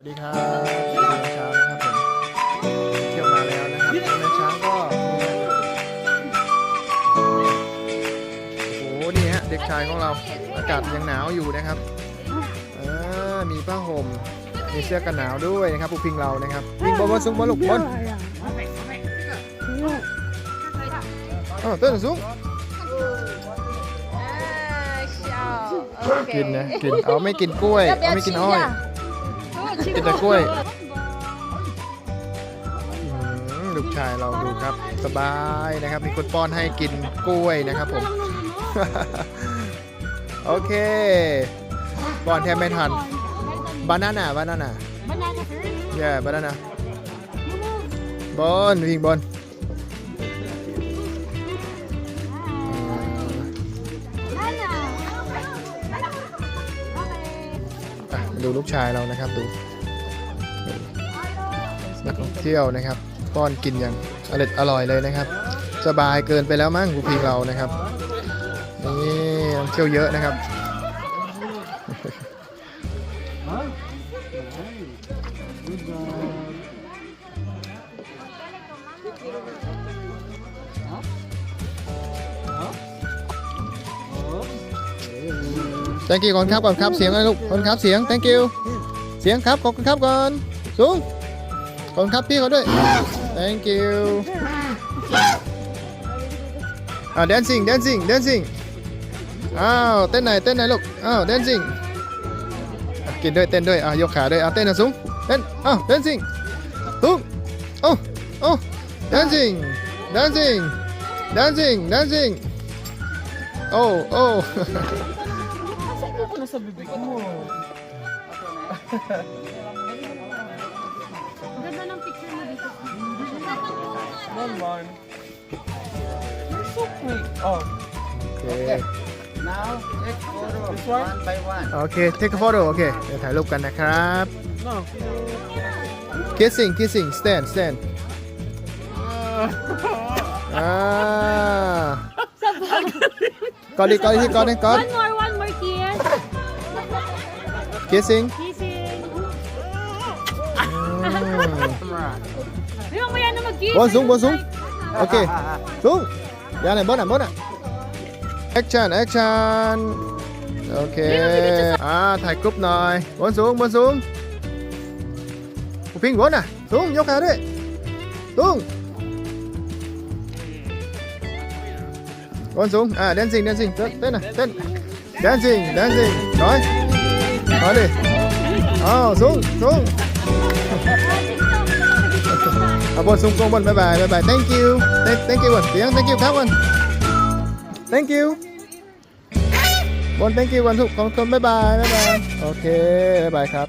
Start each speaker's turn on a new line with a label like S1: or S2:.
S1: สวัสดีครับสวัสดีเช้านะครับผมเที่ยวมาแล้วนะครับแม่ช้างก็โอ้โหนี่ฮะเด็กชายของเราอากาศยังหนาวอยู่นะครับเออมีผ้าห่มมีเสื้อกันหนาวด้วยนะครับปูพิงเรานะครับวิ่งบนบนสูงบนลูกบนอ๋อเต้นสูง
S2: Ah, tchau.
S1: กินนะกินเอาไม่กินกล้วยเอาไม่กินอ้อย กินแต่กล้วยอืมลูกชายเราดูครับสบายนะครับ มีคนป้อนให้กินกล้วยนะครับผม โอเคป้อนแทบไม่ทันบานาน่าบานาน่า
S2: Banana first.
S1: เย่บานาน่าบนวิ่งบนอะดูลูกชายเรานะครับดู นักท่องเที่ยวนะครับป้อนกินอย่างอร่อยอร่อยเลยนะครับ สบายเกินไปแล้วมั้งกูพิงเรานะครับนี่นักท่องเที่ยวเยอะนะครับ thank you ก่อนครับก่อนครับเสียงอะไรลูกก่อนครับเสียง thank you เสียงครับขอบคุณครับก่อน สูงก่อนครับพี่เขาด้วย thank you อ่า dancing dancing dancing อ้าวเต้นไหนอยเต้นไหนอยลูกอ้าว dancing อะกินด้วยเต้นด้วยอะยกขาด้วยอะเต้นนะสูงเต้นอ้าว dancing สูงโอ้โอ้ dancing dancing dancing dancing โอ้โอ้
S3: Ano ko na sa bibig mo? Naman. You're so quick. Oh,
S1: โอเค
S4: Now, take photo
S3: This one?
S4: one by one.
S1: โอเค take a photo โอเค เดี๋ยวถ่ายรูปกันนะครับ
S3: no.
S1: kissing kissing stand stand อ่าก่อนดีก่อนที่ก่อนดีก่อน
S2: One more, one more kiss.
S1: kissing
S2: Kissing.
S1: ม
S2: Di mo yan na mag-kiss.
S1: Bong, zoom, bong, zoom. โอเคสูงยังไหนบนอะบนอะ action action โอเคอ่าถ่ายกรุ๊ปหน่อยบนสูงบนสูงผู้พิงบนอะสูงยกขาด้วยสูงบนสูงอ่า dancing dancing เต้นเต้นอะเต้น dancing dancing ถอยถอย ขอบคุณสูงเอาบนสูงกงบนบายบายบายบาย thank you thank thank you บนเสียง thank you ครับบน thank you บน thank you บนทุกคนคนบายบายบายบายโอเคบายบายครับ